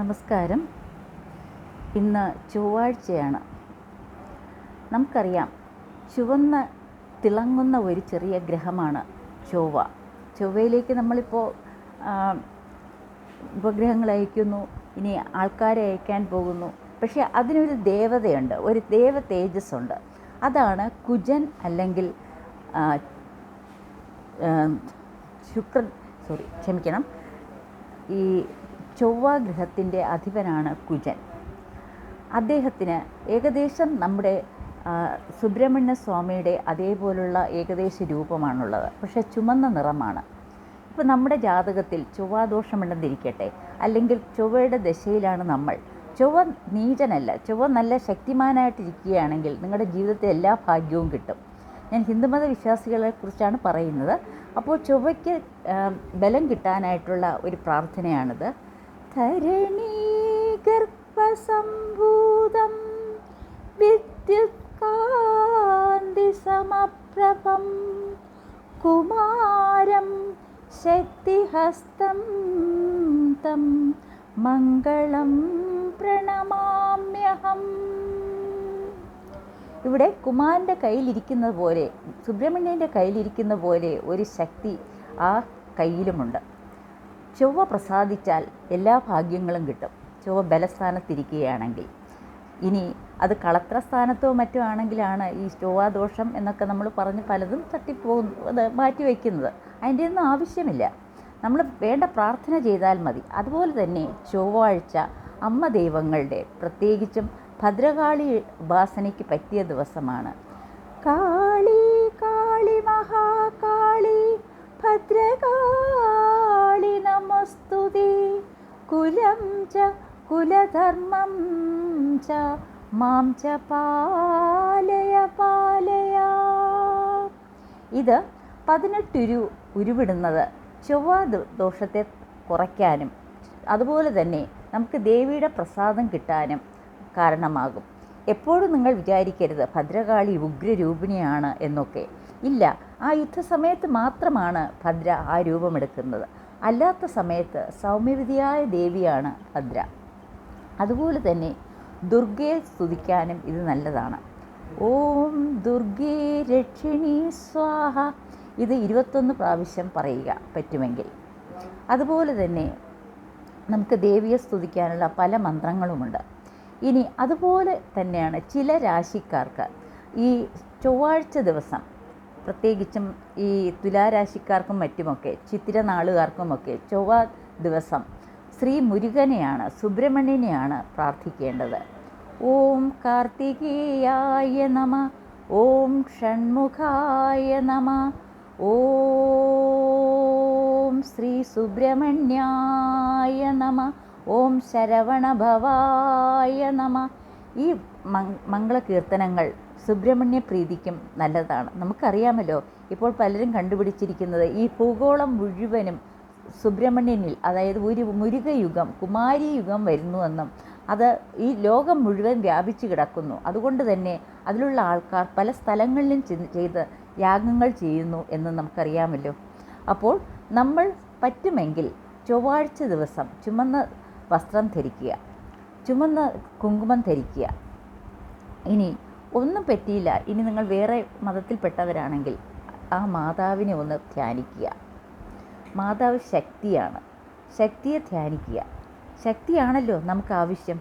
നമസ്കാരം. ഇന്ന് ചൊവ്വാഴ്ചയാണ്. നമുക്കറിയാം ചുവന്ന് തിളങ്ങുന്ന ഒരു ചെറിയ ഗ്രഹമാണ് ചൊവ്വ. ചൊവ്വയിലേക്ക് നമ്മളിപ്പോൾ ഉപഗ്രഹങ്ങൾ അയക്കുന്നു ഇനി ആൾക്കാരെ അയക്കാൻ പോകുന്നു. പക്ഷേ അതിനൊരു ദേവതയുണ്ട് ഒരു ദേവ തേജസ്സുണ്ട്. അതാണ് കുജൻ അല്ലെങ്കിൽ ശുക്രൻ സോറി ക്ഷമിക്കണം ഈ ചൊവ്വ ഗ്രഹത്തിന്റെ അധിപനാണ് കുജൻ. അദ്ദേഹത്തിന് ഏകദേശം നമ്മുടെ സുബ്രഹ്മണ്യ സ്വാമിയുടെ അതേപോലുള്ള ഏകദേശ രൂപമാണുള്ളത്. പക്ഷേ ചുമന്ന നിറമാണ്. ഇപ്പോൾ നമ്മുടെ ജാതകത്തിൽ ചൊവ്വാദോഷമുണ്ടെന്നിരിക്കട്ടെ. അല്ലെങ്കിൽ ചൊവ്വയുടെ ദശയിലാണ് നമ്മൾ. ചൊവ്വ നീചനല്ല. ചൊവ്വ നല്ല ശക്തിമാനായിട്ടിരിക്കുകയാണെങ്കിൽ നിങ്ങളുടെ ജീവിതത്തിൽ എല്ലാ ഭാഗ്യവും കിട്ടും. ഞാൻ ഹിന്ദുമത വിശ്വാസികളെ കുറിച്ചാണ് പറയുന്നത്. അപ്പോൾ ചൊവ്വയ്ക്ക് ബലം കിട്ടാനായിട്ടുള്ള ഒരു പ്രാർത്ഥനയാണിത്. ധരണീ ഗർഭസംഭൂതം വിദ്യുത്കാന്തി സമപ്രഭം കുമാരം ശക്തിഹസ്തം തം മംഗളം പ്രണമാമ്യഹം. ഇവിടെ കുമാരന്റെ കയ്യിലിരിക്കുന്ന പോലെ സുബ്രഹ്മണ്യന്റെ കയ്യിലിരിക്കുന്ന പോലെ ഒരു ശക്തി ആ കയ്യിലുമുണ്ട്. ചൊവ്വ പ്രസാദിച്ചാൽ എല്ലാ ഭാഗ്യങ്ങളും കിട്ടും. ചൊവ്വ ബലസ്ഥാനത്തിരിക്കുകയാണെങ്കിൽ. ഇനി അത് കളത്രസ്ഥാനത്തോ മറ്റോ ആണെങ്കിലാണ് ഈ ചൊവ്വാദോഷം എന്നൊക്കെ നമ്മൾ പറഞ്ഞ് പലതും തട്ടിപ്പോകുന്നത് മാറ്റി വയ്ക്കുന്നത്. അതിന്റെ ഒന്നും ആവശ്യമില്ല. നമ്മൾ വേണ്ട പ്രാർത്ഥന ചെയ്താൽ മതി. അതുപോലെ തന്നെ ചൊവ്വാഴ്ച അമ്മ ദൈവങ്ങളുടെ പ്രത്യേകിച്ചും ഭദ്രകാളി ഉപാസനയ്ക്ക് പറ്റിയ ദിവസമാണ്. കാളി കാളി മഹാകാളി ഭദ്രകാളി നമസ്തുതി കുലം ച കുലധർമ്മം ച മാം ച പാലയ പാലയ. ഇത് പതിനെട്ടുരു ഉരുവിടുന്നത് ചൊവ്വ ദോഷത്തെ കുറയ്ക്കാനും അതുപോലെ തന്നെ നമുക്ക് ദേവിയുടെ പ്രസാദം കിട്ടാനും കാരണമാകും. എപ്പോഴും നിങ്ങൾ വിചാരിക്കരുത് ഭദ്രകാളി ഉഗ്രരൂപിണിയാണ് എന്നൊക്കെ. ഇല്ല ആ യുദ്ധസമയത്ത് മാത്രമാണ് ഭദ്ര ആ രൂപമെടുക്കുന്നത്. അല്ലാത്ത സമയത്ത് സൗമ്യവതിയായ ദേവിയാണ് ഭദ്ര. അതുപോലെ തന്നെ ദുർഗയെ സ്തുതിക്കാനും ഇത് നല്ലതാണ്. ഓം ദുർഗേ രക്ഷിണി സ്വാഹ. ഇത് ഇരുപത്തൊന്ന് പ്രാവശ്യം പറയുക പറ്റുമെങ്കിൽ. അതുപോലെ തന്നെ നമുക്ക് ദേവിയെ സ്തുതിക്കാനുള്ള പല മന്ത്രങ്ങളുമുണ്ട്. ഇനി അതുപോലെ തന്നെയാണ് ചില രാശിക്കാർക്ക് ഈ ചൊവ്വാഴ്ച ദിവസം പ്രത്യേകിച്ചും ഈ തുലാരാശിക്കാർക്കും മറ്റുമൊക്കെ ചിത്തിരനാളുകാർക്കുമൊക്കെ ചൊവ്വ ദിവസം ശ്രീ മുരുകനെയാണ് സുബ്രഹ്മണ്യനെയാണ് പ്രാർത്ഥിക്കേണ്ടത്. ഓം കാർത്തികേയായ നമ ഓം ഷൺമുഖായ നമ ഓം ശ്രീ സുബ്രഹ്മണ്യായ നമ ഓം ശരവണഭവായ നമ. ഈ മംഗളകീർത്തനങ്ങൾ സുബ്രഹ്മണ്യ പ്രീതിക്കും നല്ലതാണ്. നമുക്കറിയാമല്ലോ ഇപ്പോൾ പലരും കണ്ടുപിടിച്ചിരിക്കുന്നത് ഈ ഭൂഗോളം മുഴുവനും സുബ്രഹ്മണ്യനിൽ അതായത് ഒരു മുരുകയുഗം കുമാരി യുഗം വരുന്നുവെന്നും അത് ഈ ലോകം മുഴുവൻ വ്യാപിച്ചു കിടക്കുന്നു. അതുകൊണ്ട് തന്നെ അതിലുള്ള ആൾക്കാർ പല സ്ഥലങ്ങളിലും ചെയ്ത് യാഗങ്ങൾ ചെയ്യുന്നു എന്ന് നമുക്കറിയാമല്ലോ. അപ്പോൾ നമ്മൾ പറ്റുമെങ്കിൽ ചൊവ്വാഴ്ച ദിവസം ചുമന്ന വസ്ത്രം ധരിക്കുക ചുമന്ന കുങ്കുമം ധരിക്കുക. ഇനി ഒന്നും പറ്റിയില്ല. ഇനി നിങ്ങൾ വേറെ മതത്തിൽപ്പെട്ടവരാണെങ്കിൽ ആ മാതാവിനെ ഒന്ന് ധ്യാനിക്കുക. മാതാവ് ശക്തിയാണ്. ശക്തിയെ ധ്യാനിക്കുക. ശക്തിയാണല്ലോ നമുക്ക് ആവശ്യം.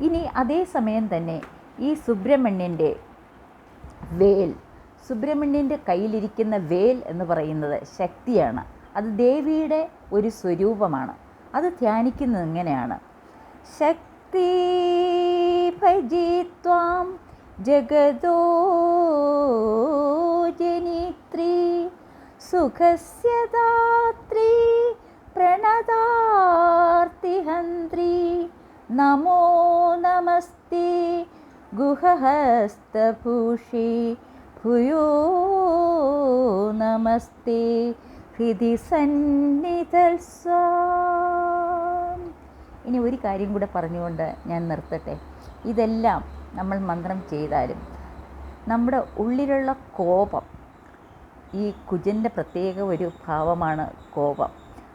ഇനി അതേ സമയം തന്നെ ഈ സുബ്രഹ്മണ്യന്റെ വേൽ സുബ്രഹ്മണ്യന്റെ കയ്യിലിരിക്കുന്ന വേൽ എന്ന് പറയുന്നത് ശക്തിയാണ്. അത് ദേവിയുടെ ഒരു സ്വരൂപമാണ്. അത് ധ്യാനിക്കുന്നത് ഇങ്ങനെയാണ് ശക്തി ഭജിത്വാം ജഗതോ ജനിത്രി സുഖസ്യ दात्री പ്രണതാർത്തിഹന്ത്രി നമോ നമസ്തി. ഗുഹഹസ്തഭൂഷി. ഭൂയോ നമസ്തി. ഹൃതി സന്നിധൽസ്വാം ഇനി ഒരു കാര്യം കൂടെ പറഞ്ഞുകൊണ്ട് ഞാൻ നിർത്തട്ടെ. ഇതെല്ലാം നമ്മൾ മന്ത്രം ചെയ്താലും നമ്മുടെ ഉള്ളിലുള്ള കോപം ഈ കുജന്റെ പ്രത്യേക ഒരു ഭാവമാണ് കോപം.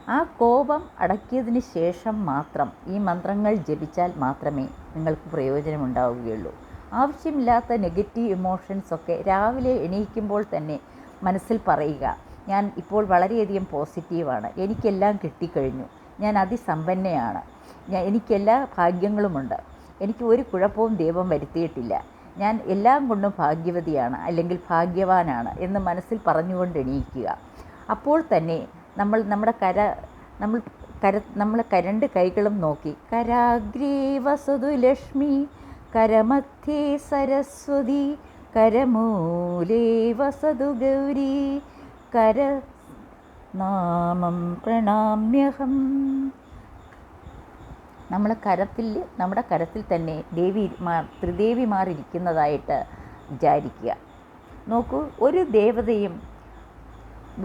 ആ കോപം അടക്കിയതിന് ശേഷം മാത്രം ഈ മന്ത്രങ്ങൾ ജപിച്ചാൽ മാത്രമേ നിങ്ങൾക്ക് പ്രയോജനമുണ്ടാവുകയുള്ളൂ. ആവശ്യമില്ലാത്ത നെഗറ്റീവ് ഇമോഷൻസൊക്കെ രാവിലെ എണീക്കുമ്പോൾ തന്നെ മനസ്സിൽ പറയുക ഞാൻ ഇപ്പോൾ വളരെയധികം പോസിറ്റീവാണ് എനിക്കെല്ലാം കിട്ടിക്കഴിഞ്ഞു. ഞാൻ അതിസമ്പന്നയാണ്. ഞാൻ എനിക്കെല്ലാ ഭാഗ്യങ്ങളുമുണ്ട്. എനിക്ക് ഒരു കുഴപ്പവും ദൈവം വരുത്തിയിട്ടില്ല. ഞാൻ എല്ലാം കൊണ്ടും ഭാഗ്യവതിയാണ് അല്ലെങ്കിൽ ഭാഗ്യവാനാണ് എന്ന് മനസ്സിൽ പറഞ്ഞുകൊണ്ട് എണീക്കുക. അപ്പോൾ തന്നെ നമ്മൾ നമ്മുടെ കര നമ്മൾ കര നമ്മളെ കരണ്ട് കൈകളും നോക്കി. കരാഗ്രീ വസതു ലക്ഷ്മി കരമധ്യേ സരസ്വതി കരമൂലേ വസതു ഗൗരി കര നാമം പ്രണാമ്യഹം. നമ്മളെ കരത്തിൽ നമ്മുടെ കരത്തിൽ തന്നെ ദേവി ഇരിക്കുന്നതായിട്ട് വിചാരിക്കുക. നോക്കൂ ഒരു ദേവതയും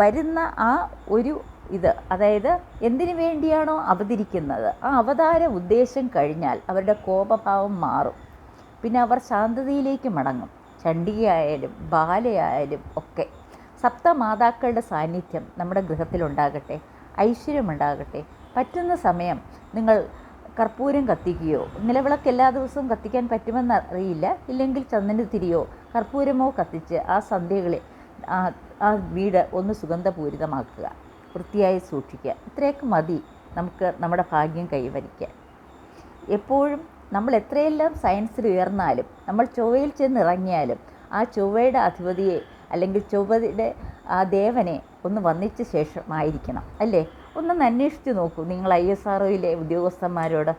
വരുന്ന ആ ഒരു ഇത് അതായത് എന്തിനു വേണ്ടിയാണോ അവതരിക്കുന്നത്? ആ അവതാര ഉദ്ദേശം കഴിഞ്ഞാൽ അവരുടെ കോപഭാവം മാറും. പിന്നെ അവർ ശാന്തതയിലേക്ക് മടങ്ങും. ചണ്ഡികയായാലും ബാലയായാലും ഒക്കെ. സപ്തമാതാക്കളുടെ സാന്നിധ്യം നമ്മുടെ ഗൃഹത്തിലുണ്ടാകട്ടെ ഐശ്വര്യമുണ്ടാകട്ടെ. പറ്റുന്ന സമയം നിങ്ങൾ കർപ്പൂരം കത്തിക്കുകയോ നിലവിളക്ക് എല്ലാ ദിവസവും കത്തിക്കാൻ പറ്റുമെന്ന് അറിയില്ല. ഇല്ലെങ്കിൽ ചന്ദന തിരിയോ കർപ്പൂരമോ കത്തിച്ച് ആ സന്ധ്യകളെ ആ വീട് ഒന്ന് സുഗന്ധപൂരിതമാക്കുക വൃത്തിയായി സൂക്ഷിക്കുക. ഇത്രയൊക്കെ മതി നമുക്ക് നമ്മുടെ ഭാഗ്യം കൈവരിക്കാൻ. എപ്പോഴും നമ്മൾ എത്രയെല്ലാം സയൻസിൽ ഉയർന്നാലും നമ്മൾ ചൊവ്വയിൽ ചെന്നിറങ്ങിയാലും ആ ചൊവ്വയുടെ അധിപതിയെ അല്ലെങ്കിൽ ചൊവ്വയുടെ ആ ദേവനെ ഒന്ന് വന്നിച്ച ശേഷമായിരിക്കണം അല്ലേ? ഒന്നൊന്ന് അന്വേഷിച്ച് നോക്കൂ. നിങ്ങൾ ഐ എസ് ആർ ഒയിലെ ഉദ്യോഗസ്ഥന്മാരോട്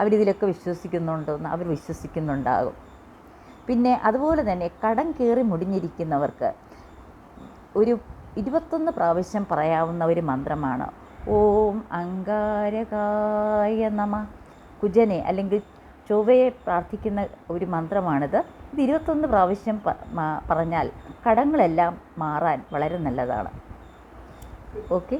അവരിതിലൊക്കെ വിശ്വസിക്കുന്നുണ്ടോയെന്ന് അവർ വിശ്വസിക്കുന്നുണ്ടാകും. പിന്നെ അതുപോലെ തന്നെ കടം കയറി മുടിഞ്ഞിരിക്കുന്നവർക്ക് ഒരു ഇരുപത്തൊന്ന് പ്രാവശ്യം പറയാവുന്ന ഒരു മന്ത്രമാണ്. ഓം അങ്കാരകായ നമ. കുജനെ അല്ലെങ്കിൽ ചൊവ്വയെ പ്രാർത്ഥിക്കുന്ന ഒരു മന്ത്രമാണിത്. ഇത് ഇരുപത്തൊന്ന് പ്രാവശ്യം പറഞ്ഞാൽ കടങ്ങളെല്ലാം മാറാൻ വളരെ നല്ലതാണ്. ഓക്കെ?